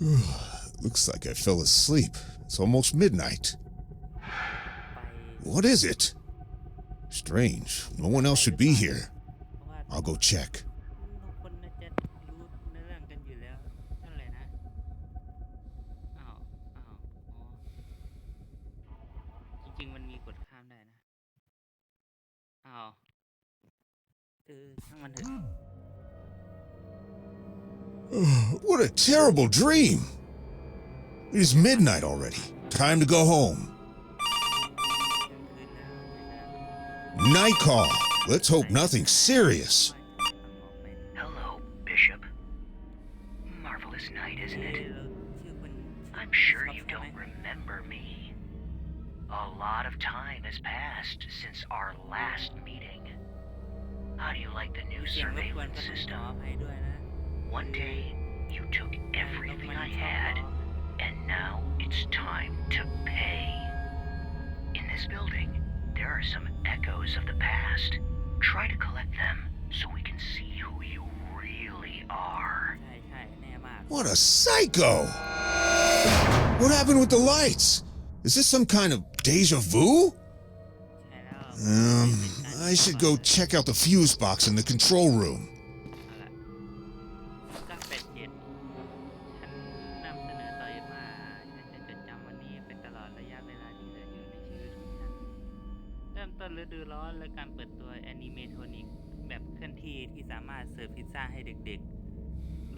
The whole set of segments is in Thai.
Looks like I fell asleep. It's almost midnight. What is it? าวเออช่างมันเถอะ What a terrible dream! It is midnight already. Time to go home. Night call. Let's hope nothing serious. Hello, Bishop. Marvelous night, เอ isn't อ it? ชื่อคุณ I'm sure you don't remember me. A lot of time has passed since our last meeting. How do you like the new เสียงรบกวน surveillance ก็ต้องขอ system? อภัยด้วยนะ One day, you took รบ everything มัน I ชอบ had, ล้อ and now it's time to pay. In this building, there are some echoes of the past. Try to collect them so we can see who you really are. What a psycho! What happened with the lights? Is this some kind of deja vu? Um, I should go check out the fuse box in the control room.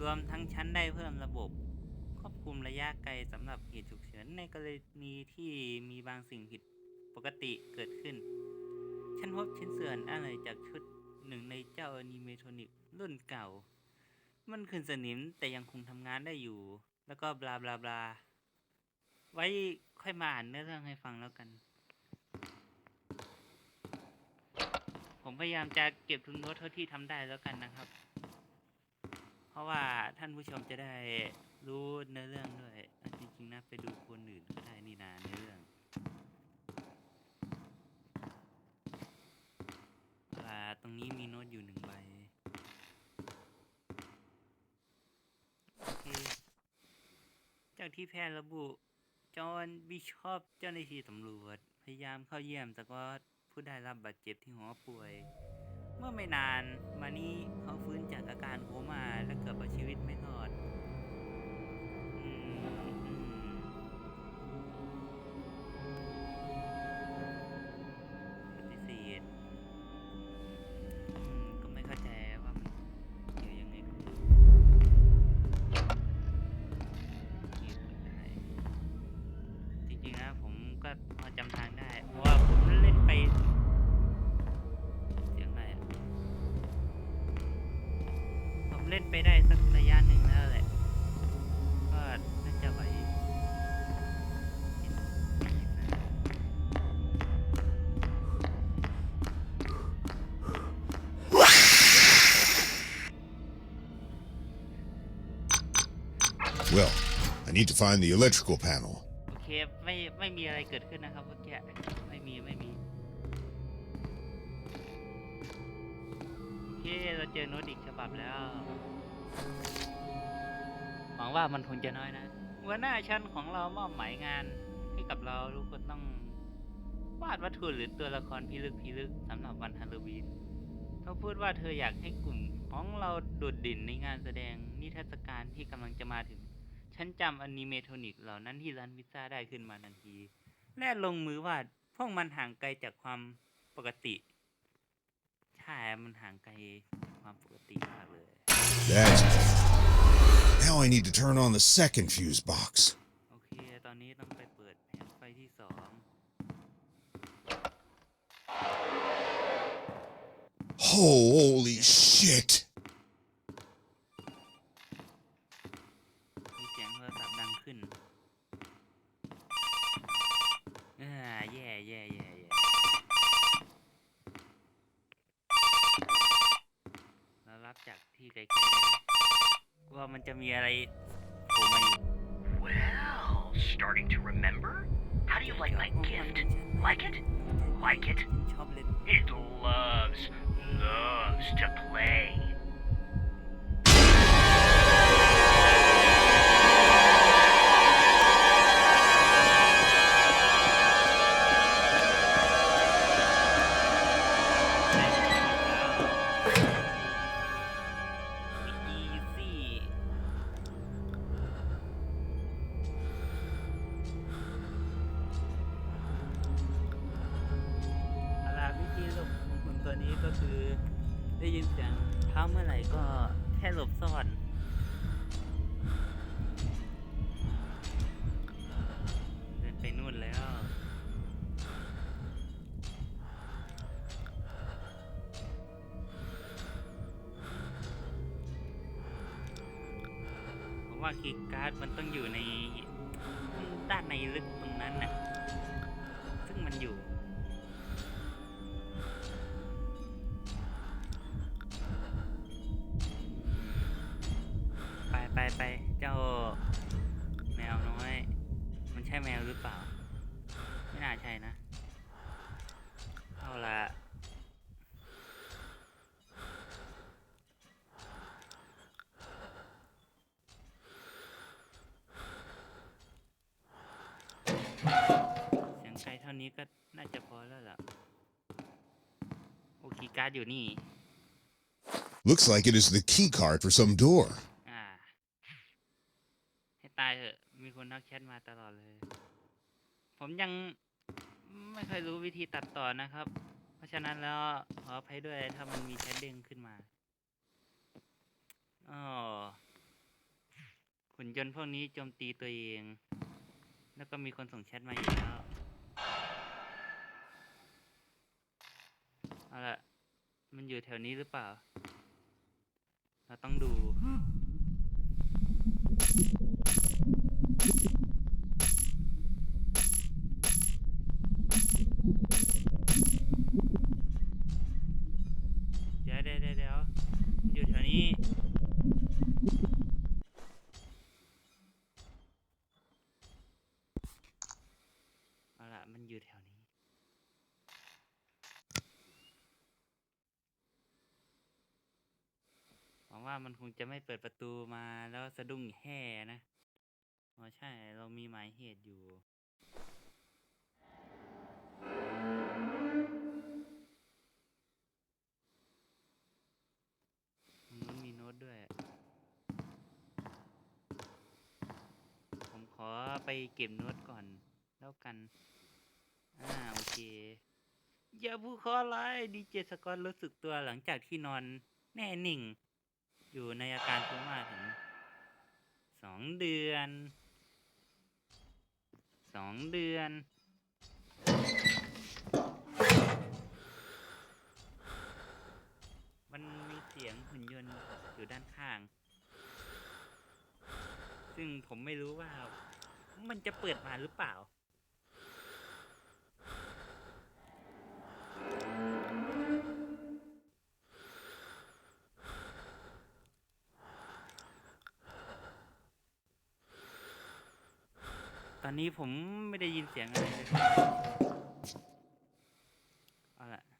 รวมทั้งชั้นได้เพิ่มระบบ ควบคุมระยะไกลสำหรับเหตุฉุกเฉินในกรณีที่มีบางสิ่งผิดปกติเกิดขึ้น ฉันพบชิ้นส่วนอะไรจากชุดหนึ่งในเจ้าอนิเมโทนิกรุ่นเก่า มันคืนสนิมแต่ยังคงทำงานได้อยู่ แล้วก็บลาบลาบลาไว้ค่อยมาอ่านเนื้อเรื่องให้ฟังแล้วกัน ผมพยายามจะเก็บทุน้ตเท่าที่ทำได้แล้วกันนะครับ ราะว่าท่านผู้ชมจะได้รู้เนื้อเรื่องด้วยจริงๆนะไปดูคนอื่นก็ได้นี่นาเนื้อเรื่องอ่าตรงนี้มีโน้ตอยู่หนึ่งใบโอเคจากที่แพทย์ระบุ จอห์นบิชอปเจ้าหน้าที่ตำรวจ พยายามเข้าเยี่ยมสกอตผู้ได้รับบาดเจ็บที่หัวป่วย เมื่อไม่นานมานี้เขาฟื้นจากอาการโคม่าและเกือบเอาชีวิตไม่รอด ไปได้สักระยะหนึ่งแล้วแหละ ก็น่าจะไหวเห็นคลิปนะ Well, I need to find the electrical panel. โอเคไม่ไม่มีอะไรเกิดขึ้นนะครับเมื่อกี้ไม่มีไม่มีโอเคเราเจอโน้ตอีกฉบับแล้ว หวังว่ามันคงจะน้อยนะหัวหน้าชั้นของเรามอบหมายงาน ให้กับเราทุกคนต้องวาดวัตถุหรือตัวละครพิลึกพิลึกสำหรับวันฮาโลวีนเขาพูดว่าเธออยากให้กลุ่มของเราโดดเด่นในงานแสดงนิทรรศการที่กำลังจะมาถึง ฉันจำอนิเมโทนิกเหล่านั้นที่ร้านพิซซ่าได้ขึ้นมาทันที และลงมือวาดพวกมันห่างไกลจากความปกติ ใช่ มันห่างไกลความปกติมากเลย That's better. Now I need to turn on the second fuse box. โอ my gift. Like it? Like it? It loves, loves to play. นี้ก็คือได้ยินเสียงเท้าเมื่อไหร่ก็แค่หลบซ่อน ไปเจ้าแมวน้อย มันใช่แมวหรือเปล่า ไม่น่าใช่นะ เอาละเสียงไกลเท่านี้ก็น่าจะพอแล้วล่ะ โอเคย์การ์ดอยู่นี่ Looks like it is the key card for some door. อ่า ให้ตายเถอะ มีคนมาตลอดเลย ผมยังไม่เคยรู้วิธีตัดต่อนะครับ เพราะฉะนั้นแล้วขออภัยด้วยถ้ามันมีแชทเด้งขึ้นมาอ๋อขุนยนต์พวกนี้โจมตีตัวเอง แล้วก็มีคนส่งแชทมาอีกแล้วเอาละมันอยู่แถวนี้หรือเปล่า เราต้องดู เดี๋ยวเดี๋ยวเดี๋ยวเดี๋ยวอยู่แถวนี้ เอาล่ะ มันอยู่แถวนี้ ห ว่ามันคงจะไม่เปิดประตูมาแล้วสะดุ้งแห่นะอ๋อใช่เรามีหมายเหตุอยู่ตรงนู้นมีโน้ตด้วย ผมขอไปเก็บโน้ตก่อนแล้วกัน อ่าโอเคอย่าพูดขออไรดีเจสกอตรู้สึกตัวหลังจากที่นอนแน่นิ่ง อยู่ในอาการโคม่าถึงสองเดือนสองเดือน มันมีเสียงหุ่นยนต์อยู่ด้านข้าง ซึ่งผมไม่รู้ว่า มันจะเปิดมาหรือเปล่า อนนี้ผมไม่ได้ยินเสียงอะไรเลยเอาละอ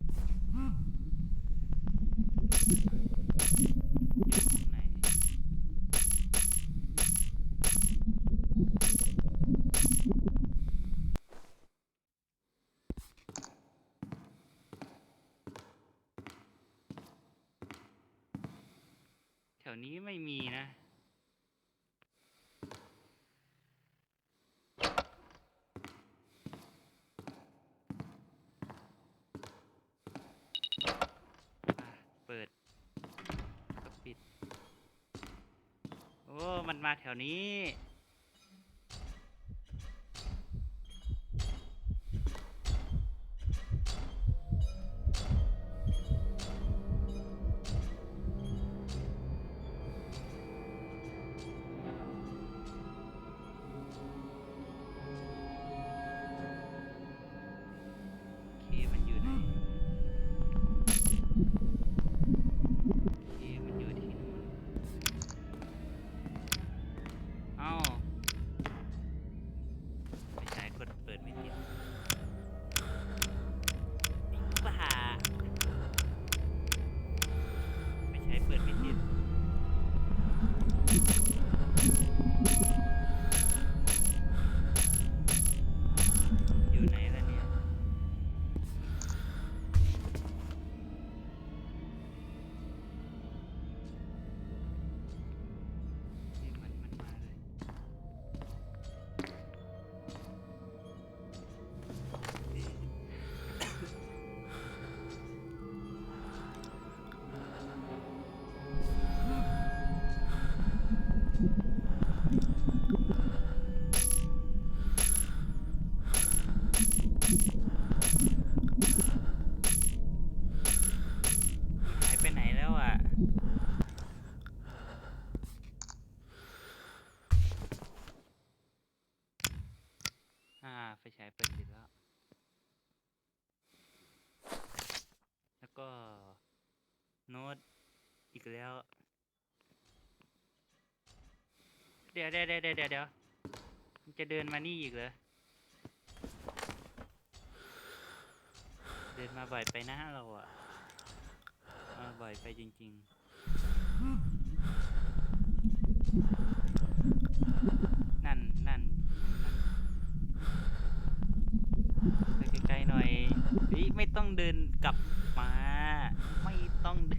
ยู่ข้างในแถวนี้ไม่มีนะเปิดก็ปิด โอ้ มาแถวนี้ แล้ว เดี๋ยวเดี๋ยวเดี๋ยวเดี๋ยวเดี๋ยวจะเดินมานี่อีกเหรอ เดินมาบ่อยไปนะเราอะมาบ่อยไปจริง ๆ นั่นนั่นนั่นไปไกลๆหน่อยเฮ้ยไม่ต้องเดินกลับมา ไม่ต้องเดิน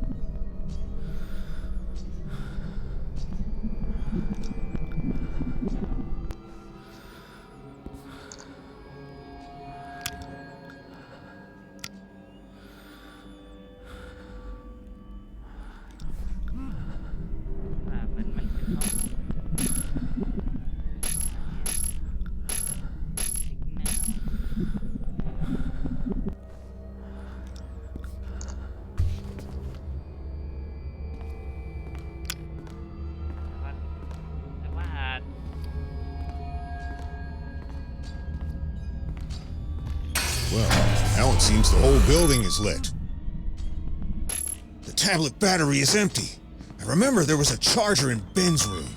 Well, now it seems the whole building is lit. The tablet battery is empty. I remember there was a charger in Ben's room.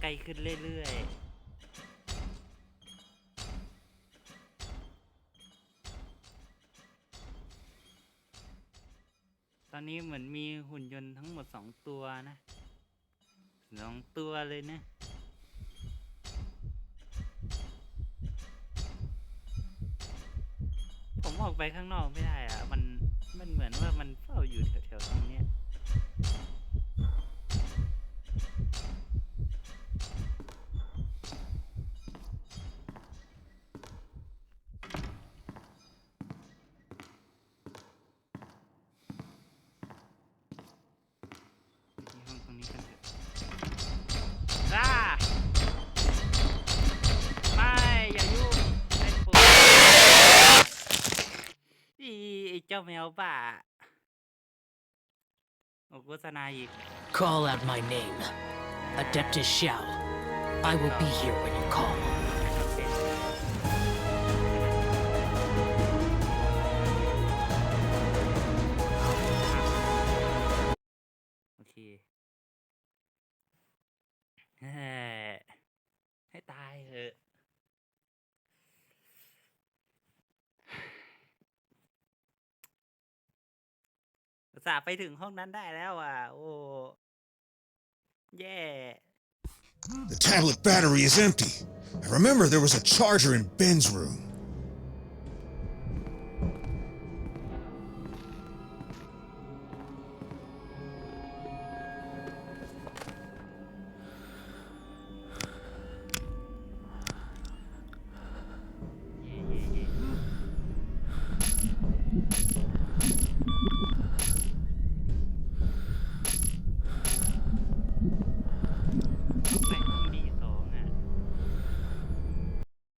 เสียงไกลขึ้นเรื่อยๆตอนนี้เหมือนมีหุ่นยนต์ทั้งหมดสองตัวนะสองตัวเลยนะ ผมออกไปข้างนอกไม่ได้อะมันมันเหมือนว่ามันเฝ้าอยู่แถวๆตรงนี้ ไอ้เจ้าแมวป่าโอ้โฆษณาอีก Call out my name. Adeptus Shao. I will be here when you call. ส่าห์ไปถึงห้องนั้นได้แล้วอ่ะ โอ้ แย่ The tablet battery is empty. I remember there was a charger in Ben's room.